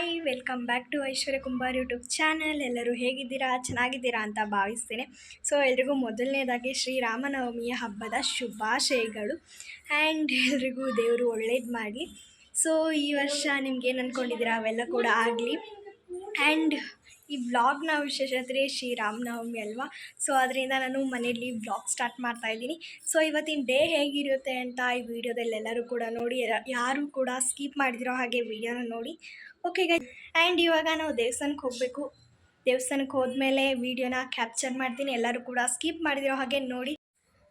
Hi welcome back to Aishwarya Kumbar YouTube channel ಎಲ್ಲರೂ ಹೇಗಿದ್ದೀರಾ? ಚೆನ್ನಾಗಿದ್ದೀರಾ ಅಂತ ಭಾವಿಸ್ತೇನೆ. ಸೊ ಎಲ್ರಿಗೂ ಮೊದಲನೇದಾಗಿ ಶ್ರೀರಾಮನವಮಿಯ ಹಬ್ಬದ ಶುಭಾಶಯಗಳು ಆ್ಯಂಡ್ ಎಲ್ರಿಗೂ ದೇವರು ಒಳ್ಳೇದು ಮಾಡಲಿ. ಸೊ ಈ ವರ್ಷ ನಿಮ್ಗೆ ಏನು ಅಂದ್ಕೊಂಡಿದ್ದೀರಾ ಅವೆಲ್ಲ ಕೂಡ ಆಗಲಿ. ಆ್ಯಂಡ್ ಈ ವ್ಲಾಗ್ನ ವಿಶೇಷತೆ ಶ್ರೀರಾಮನವಮಿ ಅಲ್ವಾ? ಸೊ ಅದರಿಂದ ನಾನು ಮನೆಯಲ್ಲಿ ವ್ಲಾಗ್ ಸ್ಟಾರ್ಟ್ ಮಾಡ್ತಾ ಇದ್ದೀನಿ. ಸೊ ಇವತ್ತಿನ ಡೇ ಹೇಗಿರುತ್ತೆ ಅಂತ ಈ ವಿಡಿಯೋದಲ್ಲಿ ಎಲ್ಲರೂ ಕೂಡ ನೋಡಿ, ಯಾರ- ಕೂಡ ಸ್ಕಿಪ್ ಮಾಡಿದಿರೋ ಹಾಗೆ ವಿಡಿಯೋನ ನೋಡಿ. ಓಕೆ ಗೈ ಆ್ಯಂಡ್ ಇವಾಗ ನಾವು ದೇವಸ್ಥಾನಕ್ಕೆ ಹೋಗಬೇಕು. ದೇವಸ್ಥಾನಕ್ಕೆ ಹೋದ್ಮೇಲೆ ವಿಡಿಯೋನ ಕ್ಯಾಪ್ಚರ್ ಮಾಡ್ತೀನಿ. ಎಲ್ಲರೂ ಕೂಡ ಸ್ಕಿಪ್ ಮಾಡಿದಿರೋ ಹಾಗೆ ನೋಡಿ.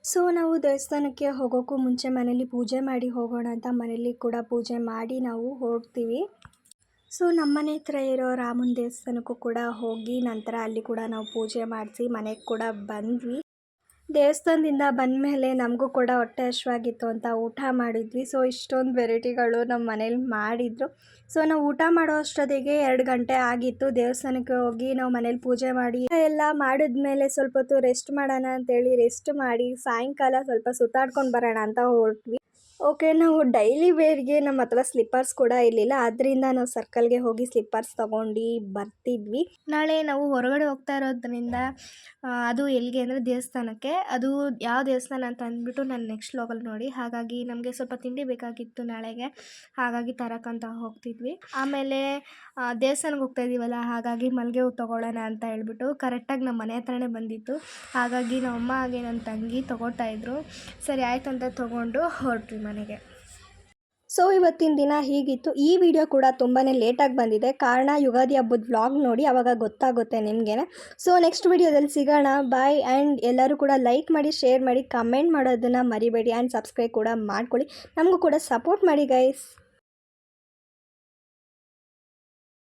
ಸೊ ನಾವು ದೇವಸ್ಥಾನಕ್ಕೆ ಹೋಗೋಕ್ಕೂ ಮುಂಚೆ ಮನೇಲಿ ಪೂಜೆ ಮಾಡಿ ಹೋಗೋಣ ಅಂತ ಮನೇಲಿ ಕೂಡ ಪೂಜೆ ಮಾಡಿ ನಾವು ಹೊರಡ್ತೀವಿ ಸೊ ನಮ್ಮನೆ ಹತ್ರ ಇರೋ ರಾಮನ ದೇವಸ್ಥಾನಕ್ಕೂ ಕೂಡ ಹೋಗಿ ನಂತರ ಅಲ್ಲಿ ಕೂಡ ನಾವು ಪೂಜೆ ಮಾಡಿಸಿ ಮನೆಗೆ ಕೂಡ ಬಂದ್ವಿ. ದೇವಸ್ಥಾನದಿಂದ ಬಂದಮೇಲೆ ನಮಗೂ ಕೂಡ ಹೊಟ್ಟೆ ಹಶ್ವಾಗಿತ್ತು ಅಂತ ಊಟ ಮಾಡಿದ್ವಿ. ಸೊ ಇಷ್ಟೊಂದು ವೆರೈಟಿಗಳು ನಮ್ಮ ಮನೇಲಿ ಮಾಡಿದರು. ಸೊ ನಾವು ಊಟ ಮಾಡೋ ಅಷ್ಟೊತ್ತಿಗೆ ಎರಡು ಗಂಟೆ ಆಗಿತ್ತು. ದೇವಸ್ಥಾನಕ್ಕೆ ಹೋಗಿ ನಾವು ಮನೇಲಿ ಪೂಜೆ ಮಾಡಿ ಎಲ್ಲ ಮಾಡಿದ್ಮೇಲೆ ಸ್ವಲ್ಪ ಹೊತ್ತು ರೆಸ್ಟ್ ಮಾಡೋಣ ಅಂತೇಳಿ ರೆಸ್ಟ್ ಮಾಡಿ ಸಾಯಂಕಾಲ ಸ್ವಲ್ಪ ಸುತ್ತಾಡ್ಕೊಂಡು ಬರೋಣ ಅಂತ ಹೊರಟ್ವಿ. ಓಕೆ, ನಾವು ಡೈಲಿ ವೇರ್ಗೆ ನಮ್ಮ ಹತ್ರ ಸ್ಲಿಪ್ಪರ್ಸ್ ಕೂಡ ಇರಲಿಲ್ಲ. ಆದ್ರಿಂದ ನಾವು ಸರ್ಕಲ್ಗೆ ಹೋಗಿ ಸ್ಲಿಪ್ಪರ್ಸ್ ತಗೊಂಡು ಬರ್ತಿದ್ವಿ. ನಾಳೆ ನಾವು ಹೊರಗಡೆ ಹೋಗ್ತಾ ಇರೋದ್ರಿಂದ ಅದು ಎಲ್ಲಿಗೆ ಅಂದರೆ ದೇವಸ್ಥಾನಕ್ಕೆ. ಅದು ಯಾವ ದೇವಸ್ಥಾನ ಅಂತ ಅಂದ್ಬಿಟ್ಟು ನಾನು ನೆಕ್ಸ್ಟ್ ಲೋಗಲ್ಲಿ ನೋಡಿ. ಹಾಗಾಗಿ ನಮಗೆ ಸ್ವಲ್ಪ ತಿಂಡಿ ಬೇಕಾಗಿತ್ತು ನಾಳೆಗೆ. ಹಾಗಾಗಿ ತರಕ್ಕಂತ ಹೋಗ್ತಿದ್ವಿ. ಆಮೇಲೆ ದೇವಸ್ಥಾನಕ್ಕೆ ಹೋಗ್ತಾ ಇದ್ದೀವಲ್ಲ ಹಾಗಾಗಿ ಮಲ್ಲಿಗೆ ಹೂ ತೊಗೊಳ್ಳೋಣ ಅಂತ ಹೇಳ್ಬಿಟ್ಟು ಕರೆಕ್ಟಾಗಿ ನಮ್ಮ ಮನೆ ಹತ್ರನೇ ಬಂದಿತ್ತು. ಹಾಗಾಗಿ ನಮ್ಮ ಅಮ್ಮ ಹಾಗೆ ನನ್ನ ತಂಗಿ ತೊಗೋತಾ ಇದ್ರು. ಸರಿ, ಆಯಿತು ಅಂತ ತೊಗೊಂಡು ಹೊರಟ್ವಿ ಮನೆಗೆ. ಸೊ ಇವತ್ತಿನ ದಿನ ಹೀಗಿತ್ತು. ಈ ವಿಡಿಯೋ ಕೂಡ ತುಂಬಾ ಲೇಟಾಗಿ ಬಂದಿದೆ. ಕಾರಣ, ಯುಗಾದಿ ಹಬ್ಬದ ವ್ಲಾಗ್ ನೋಡಿ ಅವಾಗ ಗೊತ್ತಾಗುತ್ತೆ ನಿಮಗೆ ಸೊ ನೆಕ್ಸ್ಟ್ ವಿಡಿಯೋದಲ್ಲಿ ಸಿಗೋಣ. ಬಾಯ್ ಆ್ಯಂಡ್ ಎಲ್ಲರೂ ಕೂಡ ಲೈಕ್ ಮಾಡಿ ಶೇರ್ ಮಾಡಿ ಕಮೆಂಟ್ ಮಾಡೋದನ್ನು ಮರಿಬೇಡಿ ಆ್ಯಂಡ್ ಸಬ್ಸ್ಕ್ರೈಬ್ ಕೂಡ ಮಾಡ್ಕೊಳ್ಳಿ. ನಮಗೂ ಕೂಡ ಸಪೋರ್ಟ್ ಮಾಡಿ ಗೈಸ್